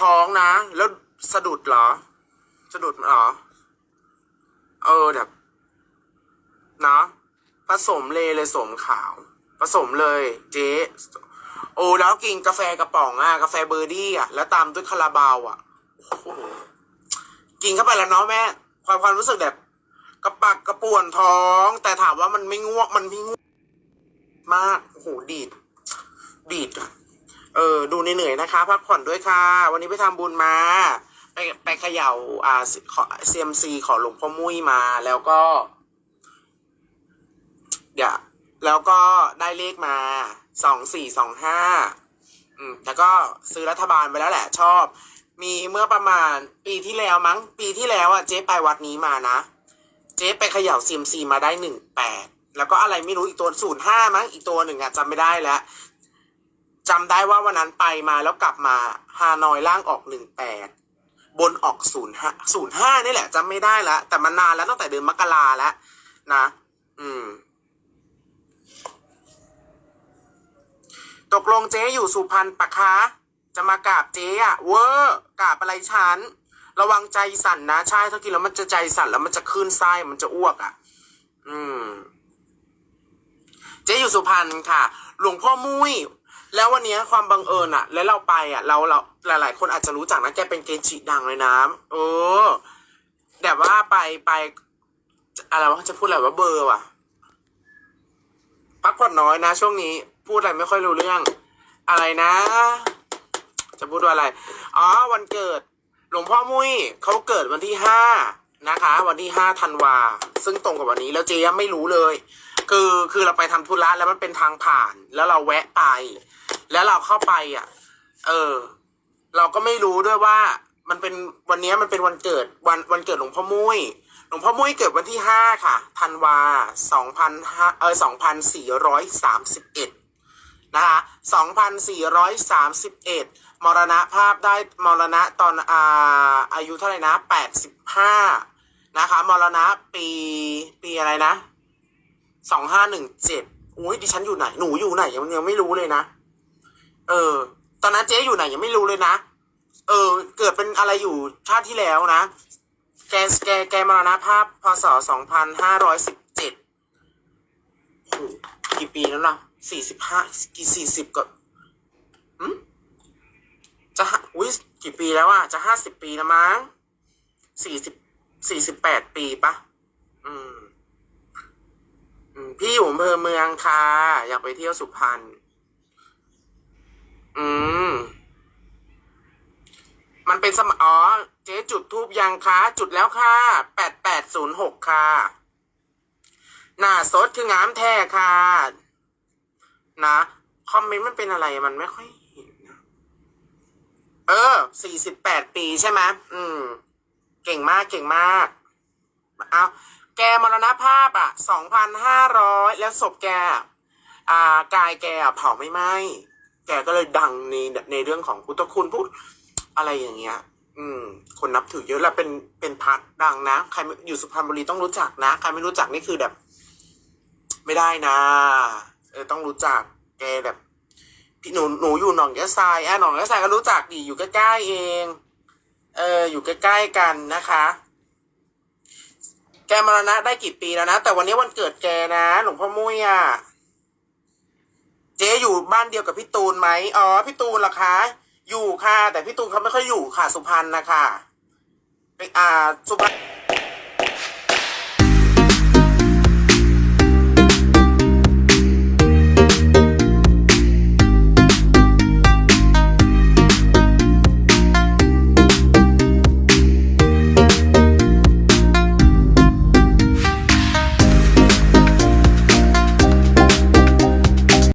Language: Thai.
ท้องนะ แล้วสะดุดเหรอ สะดุดเหรอ เออแบบนะผสมเลยเลยสมขาว ผสมเลยเจ๊โอ้แล้วกินกาแฟกระป๋องอะ กาแฟเบอร์ดี้อะ แล้วตามด้วยคาราบาวอะกินเข้าไปแล้วเนาะแม่ ความความรู้สึกแบบกระปักกระป่วนท้อง แต่ถามว่ามันไม่ง่วงมันไม่ง่วงมากโอ้โหดีด ดีดอะ เออดูเหนื่อยๆนะคะ พักผ่อนด้วยค่ะ วันนี้ไปทำบุญมา ไปไปเขย่าอ่าเซียมซีขอหลวงพ่อมุ้ยมาแล้วก็ เดี๋ยวแล้วก็ได้เลขมาสองสี่สองห้าอืมแล้วก็ซื้อรัฐบาลไปแล้วแหละ ชอบ มีเมื่อประมาณปีที่แล้วมั้ง ปีที่แล้วอะเจ๊ไปวัดนี้มานะ เจ๊ไปเขย่าซีมซีมาได้หนึ่งแปดแล้วก็อะไรไม่รู้อีกตัวศูนย์ห้ามั้งอีกตัวหนึ่งอะจำไม่ได้แล้ว จำได้ว่าวันนั้นไปมาแล้วกลับมาฮานอยล่างออกหนึ่งแปดบนออกศูนย์ห้าศูนย์ห้านี่แหละจำไม่ได้แล้วแต่มันนานแล้วตั้งแต่เดือนมกราแล้วนะ อืม ตกลงเจ๊อยู่สุพรรณปะคะ จะมากราบเจ๊อะเวอร์กราบอะไรฉัน ระวังใจสั่นนะใช่ถ้ากินแล้วมันจะใจสั่นแล้วมันจะขึ้นไส้มันจะอ้วกอะอืม เจ๊อยู่สุพรรณค่ะ หลวงพ่อมุ้ย แล้ววันนี้ความบังเอิญอะแล้วเราไปอะเราเราหลาย ๆ คนอาจจะรู้จักนะแกเป็นเกจิดังเลยนะเออแต่ว่าไปไปอะไรวะจะพูดอะไรว่าเบอร์ว่ะพักผ่อนน้อยนะ ช่วงนี้พูดอะไรไม่ค่อยรู้เรื่อง อะไรนะ จะพูดว่าอะไรอ๋อวันเกิด หลวงพ่อมุ้ยเขาเกิดวันที่ห้านะคะ วันที่ห้าธันวาซึ่งตรงกับวันนี้แล้วเจยังไม่รู้เลย คือคือเราไปทำธุระแล้วมันเป็นทางผ่าน แล้วเราแวะไป แล้วเราเข้าไปอะ เออ เราก็ไม่รู้ด้วยว่า มันเป็นวันนี้มันเป็นวันเกิดวันวันเกิดหลวงพ่อมุ้ยหลวงพ่อมุ้ยเกิดวันที่ห้าค่ะธันวาสองพันห้าเออสองพันสี่ร้อยสามสิบเอ็ดนะคะสองพันสี่ร้อยสามสิบเอ็ดมรณภาพได้มรณะตอนอ่าอายุเท่าไหร่นะแปดสิบห้านะคะมรณะปีปีอะไรนะ สองห้าหนึ่งเจ็ดอุ้ยดิฉันอยู่ไหน หนูอยู่ไหนยังยังไม่รู้เลยนะ เออ ตอนนั้นเจ๊อยู่ไหนยังไม่รู้เลยนะ เออ เกิดเป็นอะไรอยู่ชาติที่แล้วนะ แกแกแกมรณภาพพศสองพันห้าร้อยสิบเจ็ดโหกี่ปีแล้วล่ะสี่สิบห้ากี่สี่สิบก็อืมจะห้าอุ้ยกี่ปีแล้วอะ จะห้าสิบปีแล้วมั้งสี่สิบสี่สิบแปดปีปะอืม พี่อยู่อำเภอเมืองค่ะอยากไปเที่ยวสุพรรณอืม มันเป็นสมอ๋อเจ๊จุดทูบยังคะจุดแล้วค่ะแปดแปดศูนย์หกค่ะ หน้าสดคืองามแท้ค่ะ นะคอมเมนต์มันเป็นอะไรมันไม่ค่อยเห็นนะเออสี่สิบแปดปีใช่ไหมอืม เก่งมากเก่งมาก เอา แกมรณภาพอะสองพันห้าร้อยแล้วศพแกอ่ากายแกอะเผาไม่ไหม้แกก็เลยดังในในเรื่องของพุทธคุณพูดอะไรอย่างเงี้ย อืม คนนับถือเยอะแล้วเป็นเป็นพัดดังนะ ใครอยู่สุพรรณบุรีต้องรู้จักนะ ใครไม่รู้จักนี่คือแบบ ไม่ได้นะ เออต้องรู้จักแกแบบพี่หนูหนูอยู่หนองยะทรายอะหนองยะทรายก็รู้จักดีอยู่ใกล้ๆเอง เอออยู่ใกล้ๆกันนะคะ แกมรณะได้กี่ปีแล้วนะ แต่วันนี้วันเกิดแกนะ หลวงพ่อมุ้ยอะ เจ๊อยู่บ้านเดียวกับพี่ตูนไหมอ๋อพี่ตูนเหรอคะ อยู่ค่ะ แต่พี่ตูนเขาไม่ค่อยอยู่ค่ะ สุพรรณนะคะไปอ่า สุพรรณ